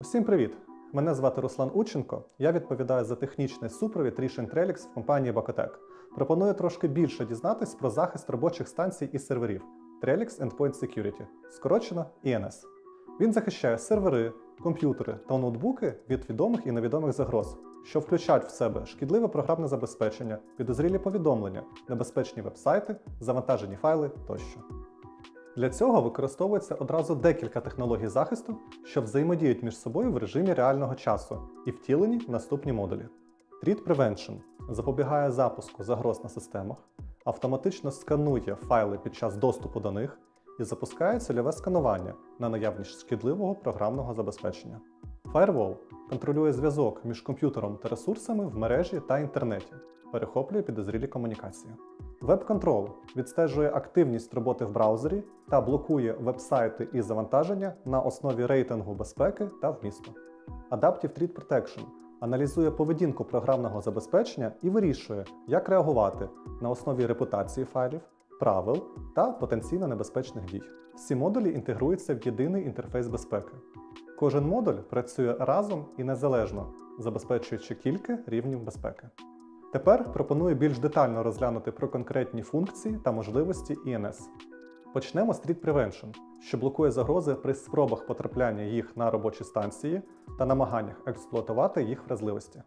Усім привіт! Мене звати Руслан Ученко. Я відповідаю за технічний супровід рішень Trellix в компанії Bacotec. Пропоную трошки більше дізнатись про захист робочих станцій і серверів Trellix Endpoint Security, скорочено ENS. Він захищає сервери, комп'ютери та ноутбуки від відомих і невідомих загроз, що включають в себе шкідливе програмне забезпечення, підозрілі повідомлення, небезпечні вебсайти, завантажені файли тощо. Для цього використовується одразу декілька технологій захисту, що взаємодіють між собою в режимі реального часу і втілені в наступні модулі. Threat Prevention запобігає запуску загроз на системах, автоматично сканує файли під час доступу до них і запускає цільове сканування на наявність шкідливого програмного забезпечення. Firewall контролює зв'язок між комп'ютером та ресурсами в мережі та інтернеті, перехоплює підозрілі комунікації. Control відстежує активність роботи в браузері та блокує веб-сайти і завантаження на основі рейтингу безпеки та вмісту. Adaptive Threat Protection аналізує поведінку програмного забезпечення і вирішує, як реагувати на основі репутації файлів, правил та потенційно небезпечних дій. Всі модулі інтегруються в єдиний інтерфейс безпеки. Кожен модуль працює разом і незалежно, забезпечуючи кілька рівнів безпеки. Тепер пропоную більш детально розглянути про конкретні функції та можливості INS. Почнемо з Threat Prevention, що блокує загрози при спробах потрапляння їх на робочі станції та намаганнях експлуатувати їх вразливості.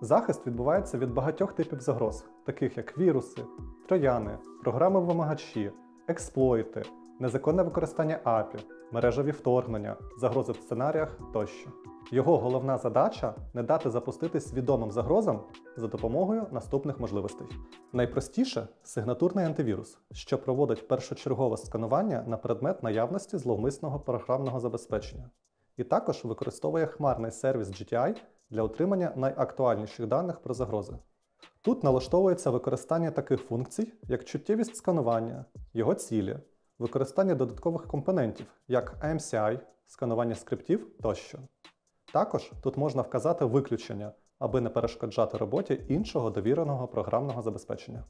Захист відбувається від багатьох типів загроз, таких як віруси, трояни, програми вимагачі, експлойти, незаконне використання API, мережеві вторгнення, загрози в сценаріях тощо. Його головна задача не дати запуститись відомим загрозам за допомогою наступних можливостей. Найпростіше сигнатурний антивірус, що проводить першочергове сканування на предмет наявності зловмисного програмного забезпечення, і також використовує хмарний сервіс GTI для отримання найактуальніших даних про загрози. Тут налаштовується використання таких функцій, як чуттєвість сканування, його цілі, використання додаткових компонентів, як AMCI, сканування скриптів тощо. Також тут можна вказати виключення, аби не перешкоджати роботі іншого довіреного програмного забезпечення.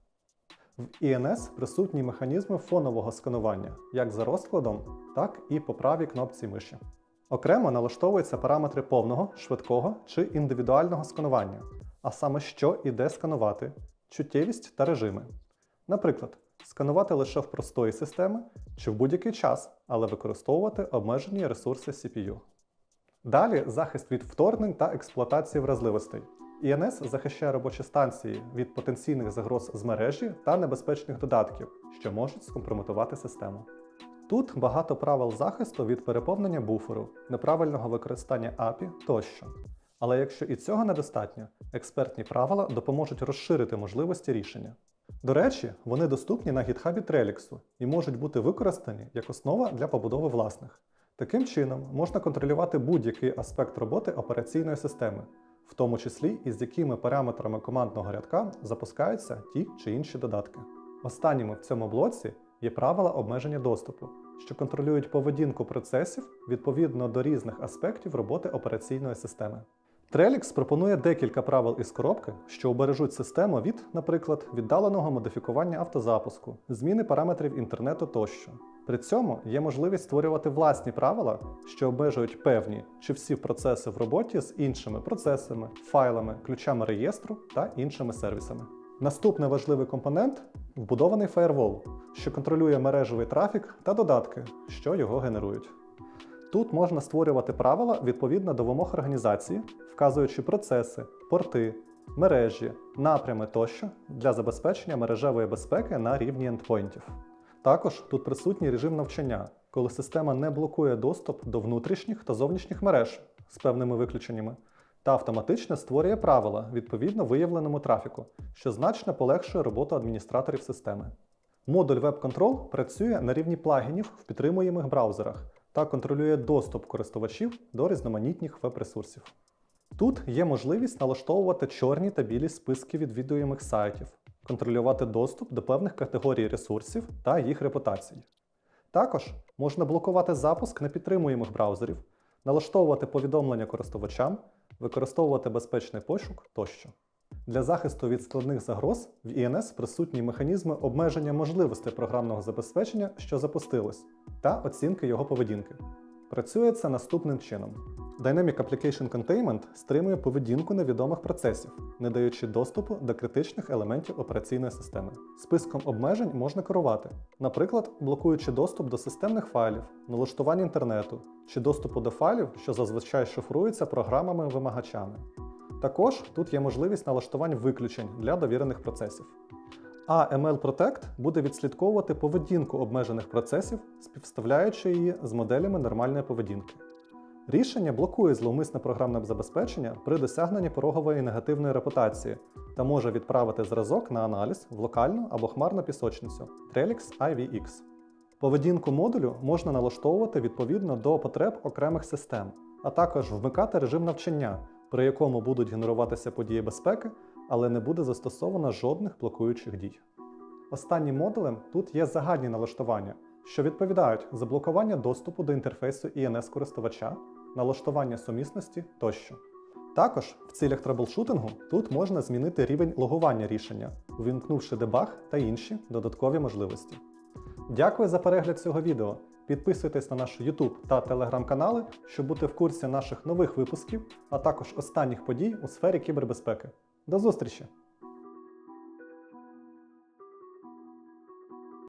В INS присутні механізми фонового сканування як за розкладом, так і по правій кнопці миші. Окремо налаштовуються параметри повного, швидкого чи індивідуального сканування, а саме що і де сканувати, чуттєвість та режими. Наприклад, сканувати лише в простої системи чи в будь-який час, але використовувати обмежені ресурси CPU. Далі захист від вторгнень та експлуатації вразливостей. INS захищає робочі станції від потенційних загроз з мережі та небезпечних додатків, що можуть скомпрометувати систему. Тут багато правил захисту від переповнення буферу, неправильного використання API тощо. Але якщо і цього недостатньо, експертні правила допоможуть розширити можливості рішення. До речі, вони доступні на GitHub Trellix і можуть бути використані як основа для побудови власних. Таким чином, можна контролювати будь-який аспект роботи операційної системи, в тому числі і з якими параметрами командного рядка запускаються ті чи інші додатки. Останніми в цьому блоці є правила обмеження доступу, що контролюють поведінку процесів відповідно до різних аспектів роботи операційної системи. Trellix пропонує декілька правил із коробки, що обережуть систему від, наприклад, віддаленого модифікування автозапуску, зміни параметрів інтернету тощо. При цьому є можливість створювати власні правила, що обмежують певні чи всі процеси в роботі з іншими процесами, файлами, ключами реєстру та іншими сервісами. Наступний важливий компонент вбудований фаєрвол, що контролює мережевий трафік та додатки, що його генерують. Тут можна створювати правила відповідно до вимог організації, вказуючи процеси, порти, мережі, напрями тощо для забезпечення мережевої безпеки на рівні ендпойнтів. Також тут присутній режим навчання, коли система не блокує доступ до внутрішніх та зовнішніх мереж з певними виключеннями, та автоматично створює правила відповідно виявленому трафіку, що значно полегшує роботу адміністраторів системи. Модуль Web Control працює на рівні плагінів в підтримуємих браузерах та контролює доступ користувачів до різноманітних веб-ресурсів. Тут є можливість налаштовувати чорні та білі списки відвідуємих сайтів, контролювати доступ до певних категорій ресурсів та їх репутацій. Також можна блокувати запуск непідтримуємих браузерів, налаштовувати повідомлення користувачам, використовувати безпечний пошук тощо. Для захисту від складних загроз в INS присутні механізми обмеження можливостей програмного забезпечення, що запустилось, та оцінки його поведінки. Працює це наступним чином: Dynamic Application Containment стримує поведінку невідомих процесів, не даючи доступу до критичних елементів операційної системи. Списком обмежень можна керувати, наприклад, блокуючи доступ до системних файлів, налаштування інтернету чи доступу до файлів, що зазвичай шифруються програмами-вимагачами. Також тут є можливість налаштувань виключень для довірених процесів. А ML Protect буде відслідковувати поведінку обмежених процесів, співставляючи її з моделями нормальної поведінки. Рішення блокує зловмисне програмне забезпечення при досягненні порогової негативної репутації та може відправити зразок на аналіз в локальну або хмарну пісочницю Trellix IVX. Поведінку модулю можна налаштовувати відповідно до потреб окремих систем, а також вмикати режим навчання, при якому будуть генеруватися події безпеки, але не буде застосовано жодних блокуючих дій. Останнім модулем тут є загальні налаштування, що відповідають за блокування доступу до інтерфейсу INS користувача, налаштування сумісності тощо. Також в цілях траблшутингу тут можна змінити рівень логування рішення, увімкнувши дебаг та інші додаткові можливості. Дякую за перегляд цього відео. Підписуйтесь на наш YouTube та Telegram канали, щоб бути в курсі наших нових випусків, а також останніх подій у сфері кібербезпеки. До зустрічі!